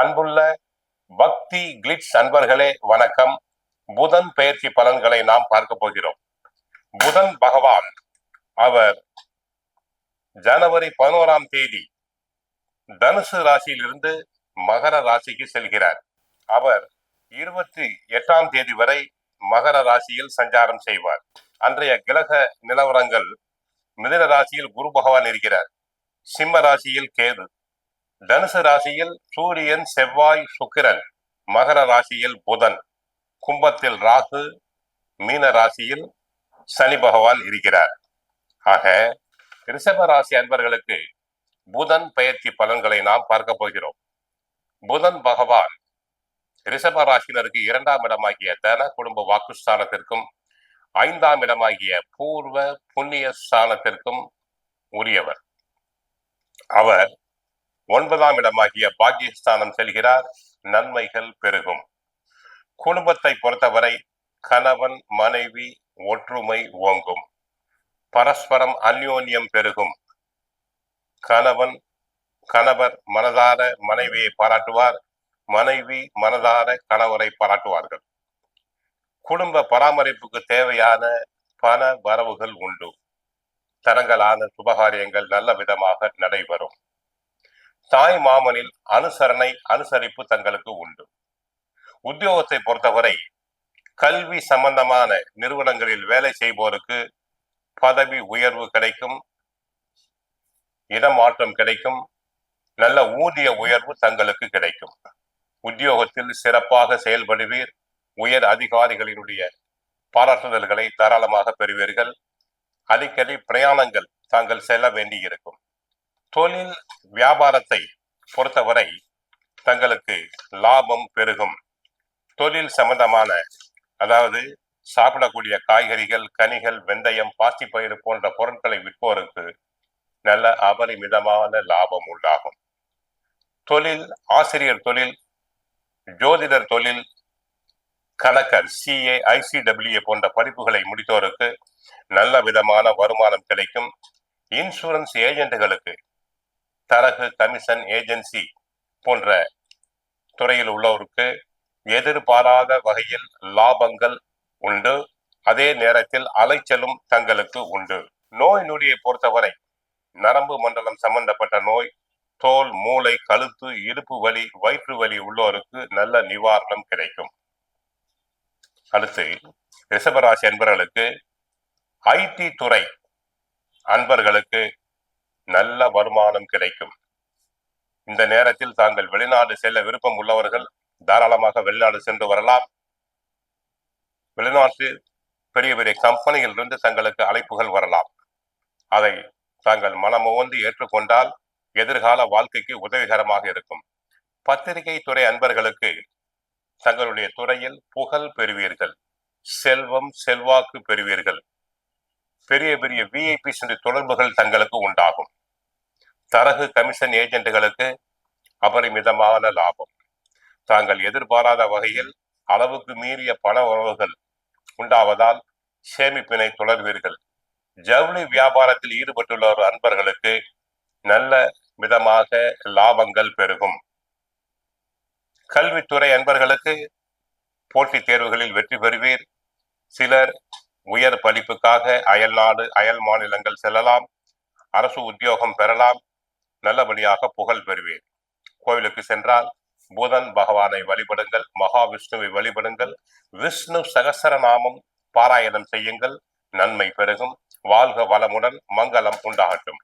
அன்புள்ள பக்தி கிளிட்ஸ் அன்பர்களே வணக்கம். புதன் பெயர்ச்சி பலன்களை நாம் பார்க்க போகிறோம். புதன் பகவான் அவர் ஜனவரி பதினோராம் தேதி தனுசு ராசியிலிருந்து மகர ராசிக்கு செல்கிறார். அவர் இருபத்தி எட்டாம் தேதி வரை மகர ராசியில் சஞ்சாரம் செய்வார். அன்றைய கிரக நிலவரங்கள் மிதன ராசியில் குரு பகவான் இருக்கிறார். சிம்ம ராசியில் கேது. தனுசு ராசியில் சூரியன் செவ்வாய் சுக்கிரன் மகர ராசியில் புதன். கும்பத்தில் ராகு மீன ராசியில் சனி பகவான் இருக்கிறார். ஆக ரிஷப ராசி அன்பர்களுக்கு புதன் பயிற்சி பலன்களை நாம் பார்க்க போகிறோம். புதன் பகவான் ரிஷப ராசினருக்கு இரண்டாம் இடமாகிய தன குடும்ப வாக்குஸ்தானத்திற்கும் ஐந்தாம் இடமாகிய பூர்வ புண்ணிய ஸ்தானத்திற்கும் உரியவர். அவர் ஒன்பதாம் இடமாகிய பாக்கியஸ்தானம் செல்கிறார். நன்மைகள் பெருகும். குடும்பத்தை பொறுத்தவரை கணவன் மனைவி ஒற்றுமை ஓங்கும். பரஸ்பரம் அந்யோன்யம் பெருகும். கணவன் கணவர் மனதார மனைவியை பாராட்டுவார். மனைவி மனதார கணவரை பாராட்டுவார்கள். குடும்ப பராமரிப்புக்கு தேவையான பண வரவுகள் உண்டு. தரங்களான சுபகாரியங்கள் நல்ல விதமாக நடைபெறும். தாய் மாமனில் அனுசரணை அனுசரிப்பு தங்களுக்கு உண்டு. உத்தியோகத்தை பொறுத்தவரை கல்வி சம்பந்தமான நிறுவனங்களில் வேலை செய்வோருக்கு பதவி உயர்வு கிடைக்கும் இடமாற்றம் கிடைக்கும் நல்ல ஊதிய உயர்வு தங்களுக்கு கிடைக்கும். உத்தியோகத்தில் சிறப்பாக செயல்படுவீர் உயர் அதிகாரிகளினுடைய பாராட்டுதல்களை தாராளமாக பெறுவீர்கள். அடிக்கடி பிரயாணங்கள் தாங்கள் செல்ல வேண்டியிருக்கும். தொழில் வியாபாரத்தை பொறுத்தவரை தங்களுக்கு லாபம் பெருகும். தொழில் சம்பந்தமான அதாவது சாப்பிடக்கூடிய காய்கறிகள் கனிகள் வெந்தயம் பாசிப்பயிறு போன்ற பொருட்களை விற்போருக்கு நல்ல அபரிமிதமான லாபம் உண்டாகும். தொழில் ஆசிரியர் தொழில் ஜோதிடர் தொழில் கணக்கர் சிஏ ஐசிடபிள்யூ போன்ற படிப்புகளை முடித்தோருக்கு நல்ல விதமான வருமானம் கிடைக்கும். இன்சூரன்ஸ் ஏஜென்ட்டுகளுக்கு தரகு கமிஷன் ஏஜென்சி போன்ற துறையில் உள்ளவருக்கு எதிர்பாராத வகையில் லாபங்கள் உண்டு. அதே நேரத்தில் அலைச்சலும் தங்களுக்கு உண்டு. நோய் நொடியை பொறுத்தவரை நரம்பு மண்டலம் சம்பந்தப்பட்ட நோய் தோல் மூளை கழுத்து இடுப்பு வலி வயிற்று வலி உள்ளோருக்கு நல்ல நிவாரணம் கிடைக்கும். அடுத்து ரிஷபராசி அன்பர்களுக்கு ஐடி துறை அன்பர்களுக்கு நல்ல வருமானம் கிடைக்கும். இந்த நேரத்தில் தாங்கள் வெளிநாடு செல்ல விருப்பம் உள்ளவர்கள் தாராளமாக வெளிநாடு சென்று வரலாம். வெளிநாட்டு பெரிய பெரிய கம்பெனியிலிருந்து தங்களுக்கு அழைப்புகள் வரலாம். அதை தாங்கள் மனமுவந்து ஏற்றுக்கொண்டால் எதிர்கால வாழ்க்கைக்கு உதவிகரமாக இருக்கும். பத்திரிகை துறை அன்பர்களுக்கு தங்களுடைய துறையில் புகழ் பெறுவீர்கள். செல்வம் செல்வாக்கு பெறுவீர்கள். பெரிய பெரிய விஐபி சென்ற தொடர்புகள் தங்களுக்கு உண்டாகும். தரகு கமிஷன் ஏஜென்ட்டுகளுக்கு அபரிமிதமான லாபம். தாங்கள் எதிர்பாராத வகையில் அளவுக்கு மீறிய பண உறவுகள் உண்டாவதால் சேமிப்பினை தொடர்வீர்கள். ஜவுளி வியாபாரத்தில் ஈடுபட்டுள்ள ஒரு அன்பர்களுக்கு நல்ல விதமாக லாபங்கள் பெருகும். கல்வித்துறை அன்பர்களுக்கு போட்டித் தேர்வுகளில் வெற்றி பெறுவீர். சிலர் உயர் படிப்புக்காக அயல் நாடு அயல் மாநிலங்கள் செல்லலாம். அரசு உத்தியோகம் பெறலாம். நல்லபடியாக புகழ் பெறுவேன் கோவிலுக்கு சென்றால் புதன் பகவானை வழிபடுங்கள் மகாவிஷ்ணுவை வழிபடுங்கள் விஷ்ணு சகசரநாமம் பாராயணம் செய்யுங்கள். நன்மை பெருகும். வாழ்க வளமுடன் மங்களம் உண்டாகட்டும்.